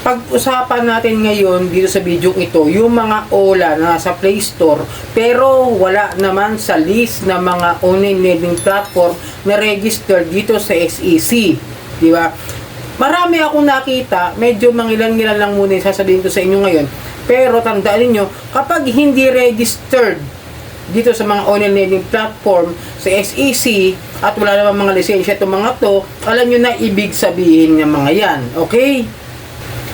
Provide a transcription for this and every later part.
pag-usapan natin ngayon dito sa video ito, yung mga OLA na nasa Play Store, pero wala naman sa list ng mga online lending platform na registered dito sa SEC. Di ba? Marami akong nakita, medyo mangilan-ngilan lang muna yung sasabihin ko sa inyo ngayon. Pero tandaan niyo kapag hindi registered dito sa mga online lending platform sa SEC at wala namang mga lisensya itong mga to, alam nyo na ibig sabihin ng mga yan. Okay?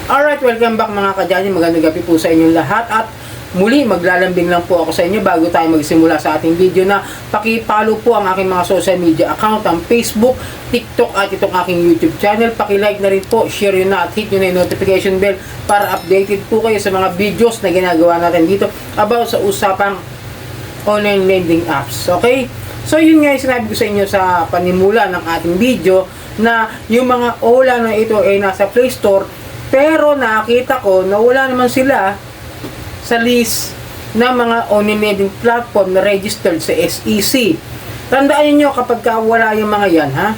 Alright, welcome back mga kadyani. Magandang gabi po sa inyong lahat at muli maglalambing lang po ako sa inyo bago tayo magsimula sa ating video na pakipollow po ang aking mga social media account, ang Facebook, TikTok at itong aking YouTube channel. Pakilike na rin po, share yun na at hit nyo na yung notification bell para updated po kayo sa mga videos na ginagawa natin dito about sa usapang online lending apps. Okay? So yun nga yung sinabi ko sa inyo sa panimula ng ating video na yung mga OLA na ito ay nasa Play Store pero nakita ko na wala naman sila sa list ng mga online platform na registered sa SEC. Tandaan niyo kapag ka wala yung mga yan, ha?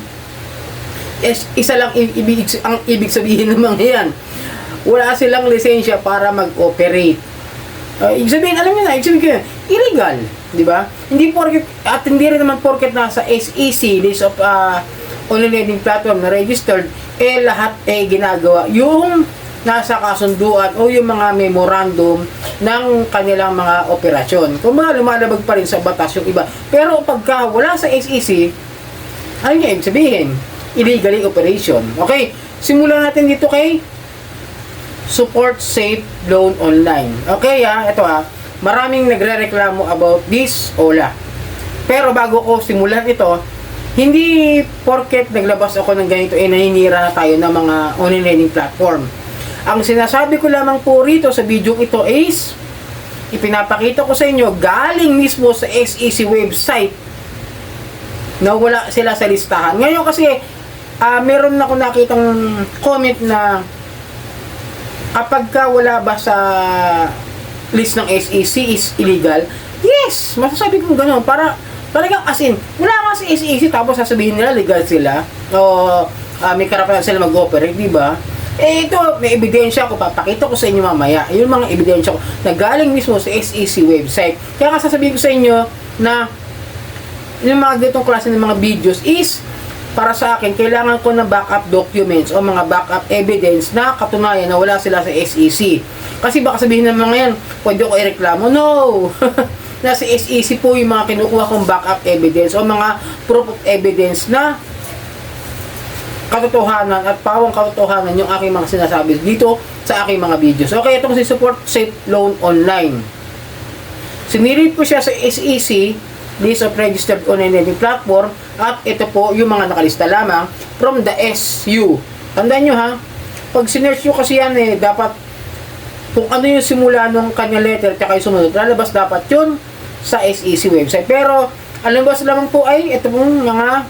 Es, isa lang ibig, ang ibig sabihin ng mga yan. Wala silang lisensya para mag-operate. Uh, ibig sabihin, alam niyo na, ibig sabihin illegal, di ba? Hindi porket, at hindi rin naman porket nasa SEC, list of uh, online platform na registered, eh lahat eh ginagawa. Yung nasa kasunduan o yung mga memorandum ng kanilang mga operasyon. Kung mga lumalabag pa rin sa batas yung iba. Pero pagka wala sa SEC, ano yung ibig sabihin? Illegally operation. Okay, simulan natin dito kay Support Safe Loan Online. Okay ha, ito ha. Maraming nagre-reklamo about this OLA. Pero bago ko simulan ito, hindi porket naglabas ako ng ganito eh naninira na tayo ng mga online lending platform. Ang sinasabi ko lamang po rito sa video ito is ipinapakita ko sa inyo galing mismo sa SEC website na wala sila sa listahan. Ngayon kasi ah, meron na ako nakitang comment na kapag ka wala ba sa list ng SEC is illegal, yes, masasabi ko gano'n. Para talagang as in, wala sa SEC tapos sasabihin nila legal sila o ah, may karapatan sila mag-operate, di ba? Eh ito, may ebidensya ko, papakita ko sa inyo mamaya. Yung mga ebidensya ko na galing mismo sa SEC website. Kaya nga sasabihin ko sa inyo na yung mga ganitong klase ng mga videos is para sa akin, kailangan ko ng backup documents o mga backup evidence na katunayan na wala sila sa SEC. Kasi baka sabihin ng mga yan, pwede ko ireklamo. No! Nasa SEC po yung mga kinukuha kong backup evidence o mga proof of evidence na katotohanan at pawang katotohanan yung aking mga sinasabi dito sa aking mga videos. Okay, itong si Support Safe Loan Online. Sinilip ko siya sa SEC, List of Registered Online Lending Platform, at ito po yung mga nakalista lamang from the SU. Tandaan nyo ha, pag sinearch nyo kasi yan eh, dapat kung ano yung simula nung kanya letter at yung sumunod, lalabas dapat yun sa SEC website. Pero, alam ba lamang po ay ito pong mga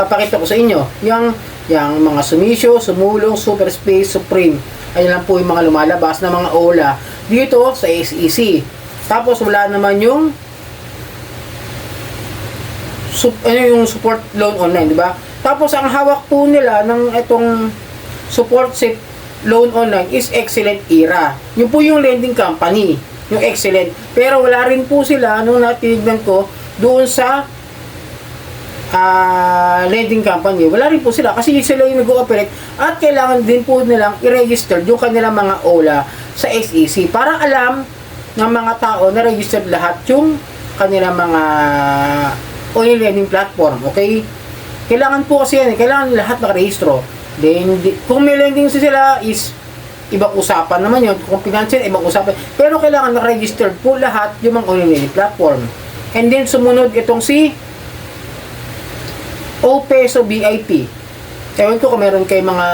papakita ko sa inyo. Yung, yung mga sumisyo, sumulong, super space, supreme. Ayun lang po yung mga lumalabas na mga OLA dito sa SEC. Tapos wala naman yung sup, ano yung support loan online, di ba? Tapos ang hawak po nila ng itong support safe loan online is excellent era. Yung po yung lending company, yung excellent. Pero wala rin po sila nung natinignan ko doon sa ah lending company. Wala rin po sila kasi sila yung nag-ooperate at kailangan din po nilang i-register yung kanilang mga OLA sa SEC para alam ng mga tao na registered lahat yung kanilang mga online lending platform. Okay? Kailangan po kasi yan, eh, kailangan lahat nakarehistro. Then, kung may lending sila is ibang usapan naman yun. Kung financial, ibang usapan. Pero kailangan na-registered po lahat yung mga lending platform. And then, sumunod itong si O Peso BIP. Ewan ko kung meron kay mga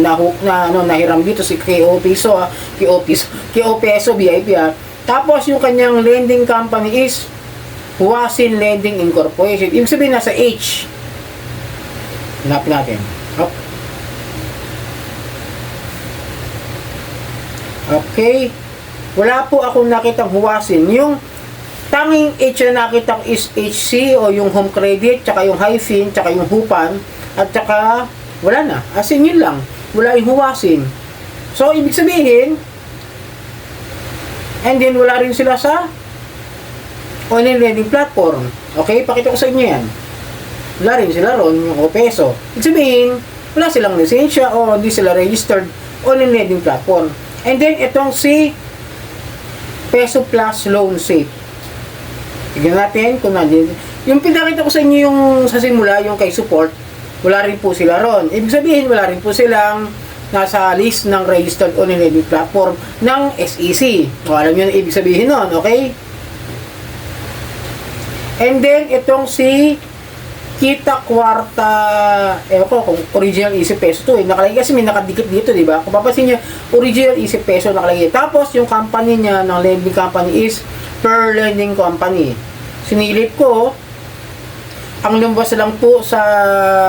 nahu, na, ano, nahiram dito si kay O Peso, ah, kay O Peso, kay O Peso BIP. Ah. Tapos yung kanyang lending company is Huasin Lending Incorporation. Ibig sabihin nasa H. Hanapin natin. Okay. Wala po akong nakitang huwasin. Yung tanging H na nakita ko is HC o yung home credit, tsaka yung hyphen, tsaka yung hupan, at tsaka wala na. As in yun lang. wala yung huwasin. So, ibig sabihin, and then wala rin sila sa online lending platform. Okay, pakita ko sa inyo yan. Wala rin sila ron, yung o peso. Ibig sabihin, wala silang lisensya o hindi sila registered online lending platform. And then, itong si Peso Plus Loan Safe. Tignan natin kung nandito. Yung pinakita ko sa inyo yung sa simula, yung kay support, wala rin po sila ron. Ibig sabihin, wala rin po silang nasa list ng registered online lending platform ng SEC. O, alam nyo na ibig sabihin nun, okay? And then, itong si Kita Kwarta, eh ko kung original isip peso to eh. Nakalagay kasi may nakadikit dito, di ba? Kung papansin niyo, original isip peso nakalagay. Tapos, yung company niya ng lending company is Per Lending Company. Sinilip ko, ang lumabas lang po sa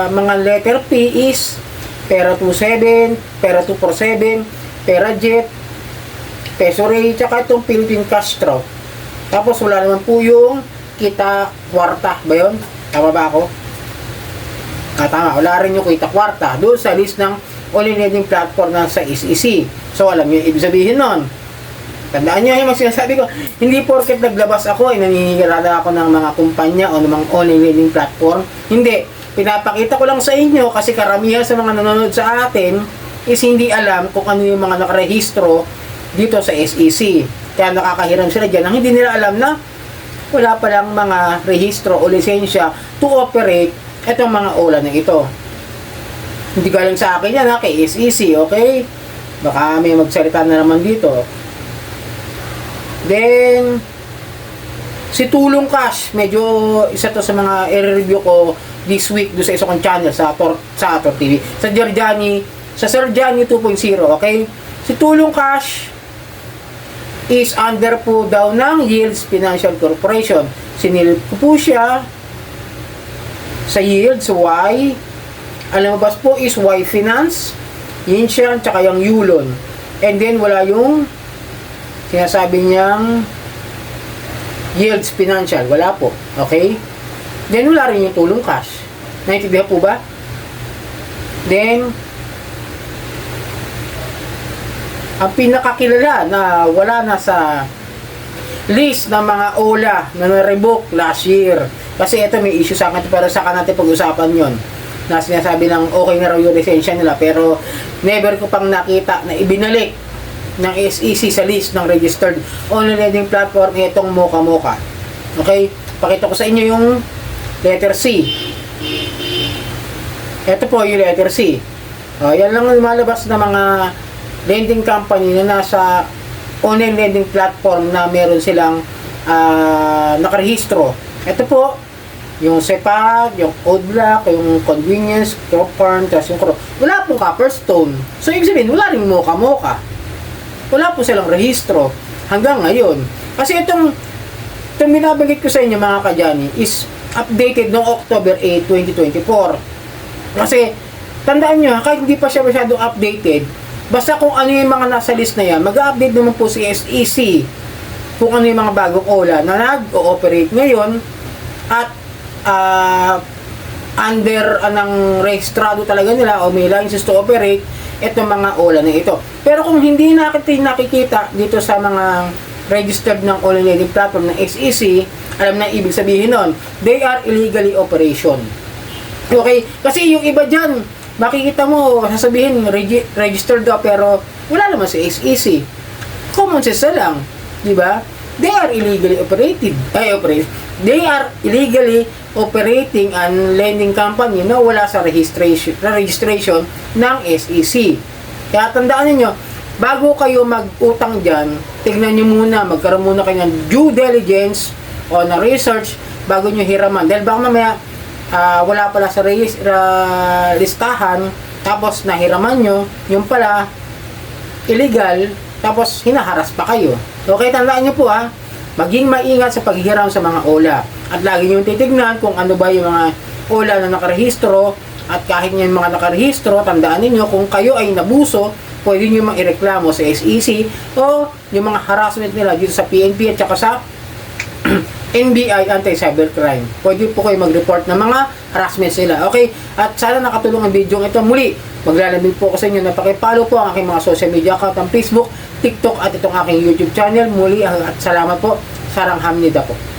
mga letter P is Pera 27, Pera 247, Pera Jet, Peso Ray, tsaka itong Philippine Castro. Tapos wala naman po yung kita kwarta ba yun? Tama ba ako? Ah, tama. Wala rin yung kita kwarta doon sa list ng lending platform na sa SEC. So, alam niyo, ibig sabihin nun. Tandaan niyo yung mga sinasabi ko, hindi porket naglabas ako, ay naninigilala ako ng mga kumpanya o ng mga lending platform. Hindi. Pinapakita ko lang sa inyo kasi karamihan sa mga nanonood sa atin is hindi alam kung ano yung mga nakarehistro dito sa SEC. Kaya nakakahiram sila dyan. Ang hindi nila alam na wala palang mga rehistro o lisensya to operate itong mga OLA na ito. Hindi galing sa akin yan ha, kay SEC, okay? Baka may magsalita na naman dito. Then, si Tulong Cash, medyo isa to sa mga i-review ko this week do sa isa kong channel sa Tor, sa Tor TV. Sa Giorgiani, sa Sir Gianni 2.0, okay? Si Tulong Cash, is under po daw ng Yields Financial Corporation. Sinilip ko po siya sa Yields Y. Mo ba po is Y Finance, Yin siya, tsaka yung Yulon. And then wala yung sinasabi niyang Yields Financial. Wala po. Okay? Then wala rin yung tulong cash. Naintindihan po ba? Then, ang pinakakilala na wala na sa list ng mga OLA na na-revoke last year. Kasi ito may issue sa akin pero saka natin pag-usapan yon na sinasabi ng okay na raw yung lisensya nila pero never ko pang nakita na ibinalik ng SEC sa list ng registered online lending platform itong Mocha Mocha. Okay? Pakita ko sa inyo yung letter C. Ito po yung letter C. Uh, yan lang lumalabas na mga lending company na nasa online lending platform na meron silang uh, nakarehistro. Ito po, yung SEPAG, yung Block, yung Convenience, Crop Farm, tapos yung Crop. Wala pong Copperstone. So, ibig sabihin, wala rin moka-moka. Wala po silang rehistro hanggang ngayon. Kasi itong, itong binabagit ko sa inyo mga kadyani is updated noong October 8, 2024. Kasi, tandaan nyo, kahit hindi pa siya masyadong updated, Basta kung ano yung mga nasa list na yan, mag-update naman po si SEC kung ano yung mga bagong OLA na nag-ooperate ngayon at uh, under anang registrado talaga nila o may license to operate itong mga OLA na ito. Pero kung hindi natin nakikita dito sa mga registered ng OLA native platform ng SEC, alam na ibig sabihin nun, they are illegally operation. Okay? Kasi yung iba dyan, makikita mo, sasabihin, regi- registered daw, pero wala naman sa SEC. Common sense lang. Di ba? They are illegally operated. Ay, operate. They are illegally operating an lending company na wala sa registration, registration ng SEC. Kaya tandaan niyo bago kayo mag-utang dyan, tignan niyo muna, magkaroon muna kayo ng due diligence o na research bago niyo hiraman. Dahil baka mamaya, uh, wala pala sa regis, uh, listahan, tapos nahiraman nyo, yung pala, illegal, tapos hinaharas pa kayo. Okay, tandaan nyo po ha, maging maingat sa paghihiram sa mga OLA. At lagi nyo titignan kung ano ba yung mga OLA na nakarehistro, at kahit yung mga nakarehistro, tandaan niyo kung kayo ay nabuso, pwede nyo mang ireklamo sa SEC o yung mga harassment nila dito sa PNP at saka sa NBI Anti-Cybercrime. Pwede po kayo mag-report ng mga harassment sila. Okay? At sana nakatulong ang video ito. Muli, Maglalamig po ako sa inyo na pakipollow po ang aking mga social media account ang Facebook, TikTok at itong aking YouTube channel. Muli at salamat po. Sarang Hamnida po.